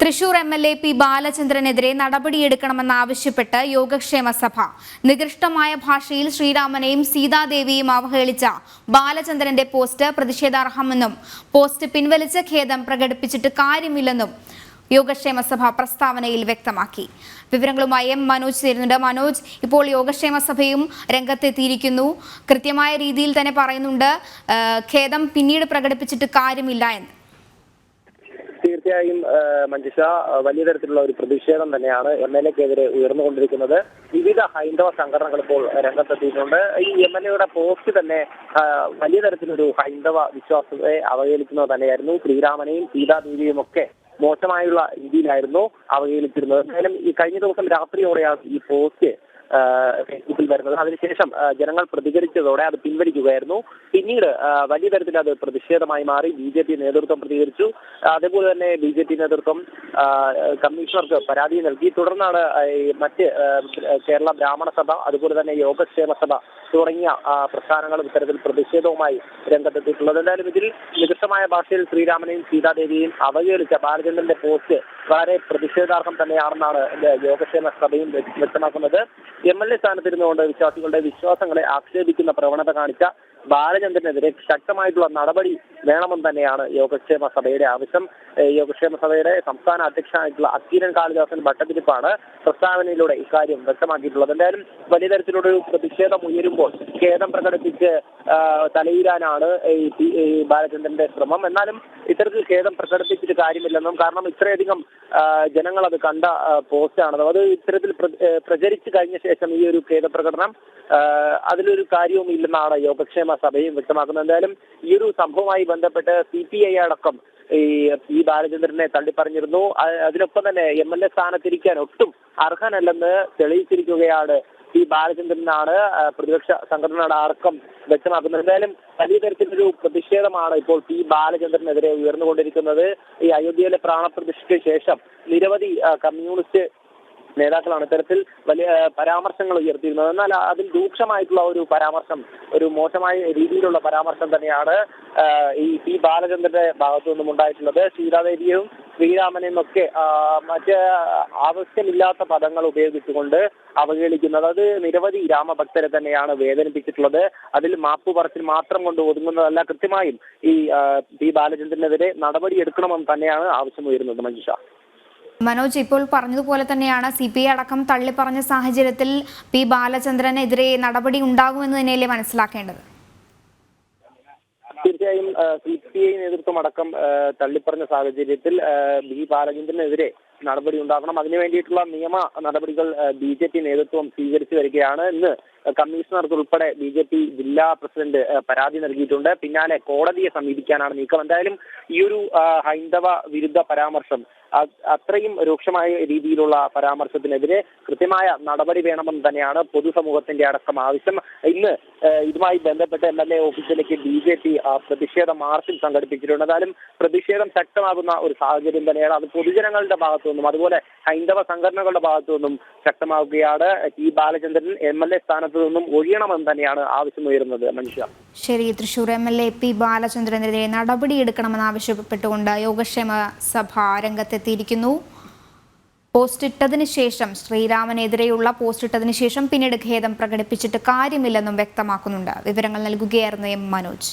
Thrissur M L A P ബാലചന്ദ്രനെതിരെ നടപടിയെടുക്കണമെന്നാവശ്യപ്പെട്ട് യോഗക്ഷേമ സഭ. നികൃഷ്ടമായ ഭാഷയിൽ ശ്രീരാമനെയും സീതാദേവിയും അവഹേളിച്ച ബാലചന്ദ്രന്റെ post പ്രതിഷേധാർഹമെന്നും post പിൻവലിച്ച് ഖേദം പ്രകടിപ്പിച്ചിട്ട് കാര്യമില്ലെന്നും യോഗക്ഷേമ സഭ പ്രസ്താവനയിൽ വ്യക്തമാക്കി. വിവരങ്ങളുമായി എം മനോജ് ചേരുന്നുണ്ട്. മനോജ് ഇപ്പോൾ യോഗക്ഷേമ സഭയും രംഗത്തെത്തിയിരിക്കുന്നു. കൃത്യമായ രീതിയിൽ തന്നെ പറയുന്നുണ്ട് ഖേദം പിന്നീട് പ്രകടിപ്പിച്ചിട്ട് കാര്യമില്ല എന്ന്. തീർച്ചയായും മഞ്ജുഷ വലിയ തരത്തിലുള്ള ഒരു പ്രതിഷേധം തന്നെയാണ് എം എൽ എക്കെതിരെ ഉയർന്നുകൊണ്ടിരിക്കുന്നത്. വിവിധ ഹൈന്ദവ സംഘടനകൾ ഇപ്പോൾ രംഗത്തെത്തിയിട്ടുണ്ട്. ഈ എം എൽ എയുടെ പോസ്റ്റ് തന്നെ വലിയ തരത്തിലൊരു ഹൈന്ദവ വിശ്വാസത്തെ അവഹേളിക്കുന്നത് തന്നെയായിരുന്നു. ശ്രീരാമനെയും സീതാദേവിയും ഒക്കെ മോശമായുള്ള രീതിയിലായിരുന്നു അവഹേളിച്ചിരുന്നത്. എന്തായാലും ഈ കഴിഞ്ഞ ദിവസം രാത്രിയോടെയാണ് ഈ പോസ്റ്റ് ഫേസ്ബുക്കിൽ വരുന്നത്. അതിനുശേഷം ജനങ്ങൾ പ്രതികരിച്ചതോടെ അത് പിൻവലിക്കുകയായിരുന്നു. പിന്നീട് വലിയ തരത്തിൽ അത് പ്രതിഷേധമായി മാറി ബി ജെ പി നേതൃത്വം പ്രതികരിച്ചു. അതേപോലെ തന്നെ ബി ജെ പി നേതൃത്വം കമ്മീഷണർക്ക് പരാതി നൽകി. തുടർന്നാണ് മറ്റ് കേരള ബ്രാഹ്മണ സഭ അതുപോലെ തന്നെ യോഗക്ഷേമ സഭ തുടങ്ങിയ പ്രസ്ഥാനങ്ങളും ഇത്തരത്തിൽ പ്രതിഷേധവുമായി രംഗത്തെത്തിയിട്ടുള്ളത്. എന്തായാലും ഇതിൽ നികൃഷ്ടമായ ഭാഷയിൽ ശ്രീരാമനെയും സീതാദേവിയെയും അവഹേളിച്ച ബാലചന്ദ്രന്റെ പോസ്റ്റ് വളരെ പ്രതിഷേധാർഹം തന്നെയാണെന്നാണ് യോഗക്ഷേമ സഭയും വ്യ- വ്യക്തമാക്കുന്നത്. എം എൽ എ സ്ഥാനത്തിരുന്നുകൊണ്ട് വിശ്വാസികളുടെ വിശ്വാസങ്ങളെ ആക്ഷേപിക്കുന്ന പ്രവണത കാണിച്ച ബാലചന്ദ്രനെതിരെ ശക്തമായിട്ടുള്ള നടപടി വേണമെന്ന് തന്നെയാണ് യോഗക്ഷേമ സഭയുടെ ആവശ്യം. യോഗക്ഷേമ സഭയുടെ സംസ്ഥാന അധ്യക്ഷനായിട്ടുള്ള അക്കീരൻ കാളിദാസൻ ഭട്ടതിരിപ്പാണ് പ്രസ്താവനയിലൂടെ ഇക്കാര്യം വ്യക്തമാക്കിയിട്ടുള്ളത്. എന്തായാലും വലിയ തരത്തിലൊരു പ്രതിഷേധം ഉയരുമ്പോൾ ഖേദം പ്രകടിപ്പിച്ച് തലയിലാനാണ് ഈ ബാലചന്ദ്രന്റെ ശ്രമം. എന്നാലും ഇത്തരത്തിൽ ഖേദം പ്രകടിപ്പിച്ചിട്ട് കാര്യമില്ലെന്നും കാരണം ഇത്രയധികം ജനങ്ങൾ അത് കണ്ട പോസ്റ്റ് ആണ് അത് ഇത്തരത്തിൽ പ്രചരിച്ചു കഴിഞ്ഞ ശേഷം ഈ ഒരു ഖേദ പ്രകടനം അതിലൊരു കാര്യവും ഇല്ലെന്നാണ് യോഗക്ഷേമ സഭയും വ്യക്തമാക്കുന്നത് എന്തായാലും ഈ ഒരു സംഭവവുമായി ബന്ധപ്പെട്ട് സി പി ഐ അടക്കം ഈ പി ബാലചന്ദ്രനെ തള്ളിപ്പറഞ്ഞിരുന്നു. അതിനൊപ്പം തന്നെ എം എൽ എ സ്ഥാനത്തിരിക്കാൻ ഒട്ടും അർഹനല്ലെന്ന് തെളിയിച്ചിരിക്കുകയാണ് പി ബാലചന്ദ്രനാണ്. പ്രതിപക്ഷ സംഘടനയുടെ അടക്കം വ്യക്തമാക്കുന്നത്. എന്തായാലും വലിയ തരത്തിലൊരു പ്രതിഷേധമാണ് ഇപ്പോൾ പി ബാലചന്ദ്രനെതിരെ ഉയർന്നുകൊണ്ടിരിക്കുന്നത്. ഈ അയോധ്യയിലെ പ്രാണപ്രതിഷ്ഠയ്ക്ക് ശേഷം നിരവധി കമ്മ്യൂണിസ്റ്റ് നേതാക്കളാണ് ഇത്തരത്തിൽ വലിയ പരാമർശങ്ങൾ ഉയർത്തിയിരുന്നത്. എന്നാൽ അതിൽ രൂക്ഷമായിട്ടുള്ള ഒരു പരാമർശം ഒരു മോശമായ രീതിയിലുള്ള പരാമർശം തന്നെയാണ് ഈ പി ബാലചന്ദ്രന്റെ ഭാഗത്തു നിന്നും ഉണ്ടായിട്ടുള്ളത്. സീതാദേവിയും ശ്രീരാമനെയും ഒക്കെ മറ്റ് ആവശ്യമില്ലാത്ത പദങ്ങൾ ഉപയോഗിച്ചുകൊണ്ട് അവഹേളിക്കുന്നത്. അത് നിരവധി രാമഭക്തരെ തന്നെയാണ് വേദനിപ്പിച്ചിട്ടുള്ളത്. അതിൽ മാപ്പ് പറച്ചിൽ മാത്രം കൊണ്ട് ഒതുങ്ങുന്നതല്ല കൃത്യമായും ഈ പി ബാലചന്ദ്രനെതിരെ നടപടി എടുക്കണമെന്ന് തന്നെയാണ് ആവശ്യമുയരുന്നത് മഞ്ജുഷ. മനോജ് ഇപ്പോൾ പറഞ്ഞതുപോലെ തന്നെയാണ് സി പി ഐ അടക്കം തള്ളിപ്പറഞ്ഞ സാഹചര്യത്തിൽ പി ബാലചന്ദ്രനെതിരെ നടപടി ഉണ്ടാകുമെന്ന് തന്നെയല്ലേ മനസ്സിലാക്കേണ്ടത്? തീർച്ചയായും സി പി ഐ നേതൃത്വം അടക്കം തള്ളിപ്പറഞ്ഞ സാഹചര്യത്തിൽ ബി ബാലചന്ദ്രനെതിരെ നടപടി ഉണ്ടാകണം. അതിനു വേണ്ടിയിട്ടുള്ള നിയമ നടപടികൾ ബി ജെ പി നേതൃത്വം സ്വീകരിച്ചു വരികയാണ്. ഇന്ന് കമ്മീഷണർക്ക് ഉൾപ്പെടെ ബി ജെ പി ജില്ലാ പ്രസിഡന്റ് പരാതി നൽകിയിട്ടുണ്ട്. പിന്നാലെ കോടതിയെ സമീപിക്കാനാണ് നീക്കം. എന്തായാലും ഈ ഒരു ഹൈന്ദവ വിരുദ്ധ പരാമർശം അത്രയും രൂക്ഷമായ രീതിയിലുള്ള പരാമർശത്തിനെതിരെ കൃത്യമായ നടപടി വേണമെന്ന് തന്നെയാണ് പൊതുസമൂഹത്തിന്റെ അടക്കം ആവശ്യം. ഇന്ന് ഇതുമായി ബന്ധപ്പെട്ട് എം എൽ എ ഓഫീസിലേക്ക് ബി ജെ പി പ്രതിഷേധ മാർച്ചിൽ സംഘടിപ്പിച്ചിട്ടുണ്ട്. എന്നാലും പ്രതിഷേധം ശക്തമാകുന്ന ഒരു സാഹചര്യം തന്നെയാണ്. അത് പൊതുജനങ്ങളുടെ ഭാഗത്തു നിന്നും അതുപോലെ ഹൈന്ദവ സംഘടനകളുടെ ഭാഗത്തു നിന്നും ശക്തമാവുകയാണ്. ടി ബാലചന്ദ്രൻ എം എൽ എ സ്ഥാനത്ത് നിന്നും ഒഴിയണമെന്ന് തന്നെയാണ് ആവശ്യമുയരുന്നത് മനുഷ്യ. ശരി Thrissur M L A P ബാലചന്ദ്രനെതിരെ നടപടിയെടുക്കണമെന്നാവശ്യപ്പെട്ടുകൊണ്ട് യോഗക്ഷേമ സഭ രംഗത്തെത്തിയിരിക്കുന്നു. പോസ്റ്റ് ഇട്ടതിന് ശേഷം ശ്രീരാമനെതിരെയുള്ള പോസ്റ്റ് ഇട്ടതിന് ശേഷം പിന്നീട് ഖേദം പ്രകടിപ്പിച്ചിട്ട് കാര്യമില്ലെന്നും വ്യക്തമാക്കുന്നുണ്ട്. വിവരങ്ങൾ നൽകുകയായിരുന്നു എം മനോജ്.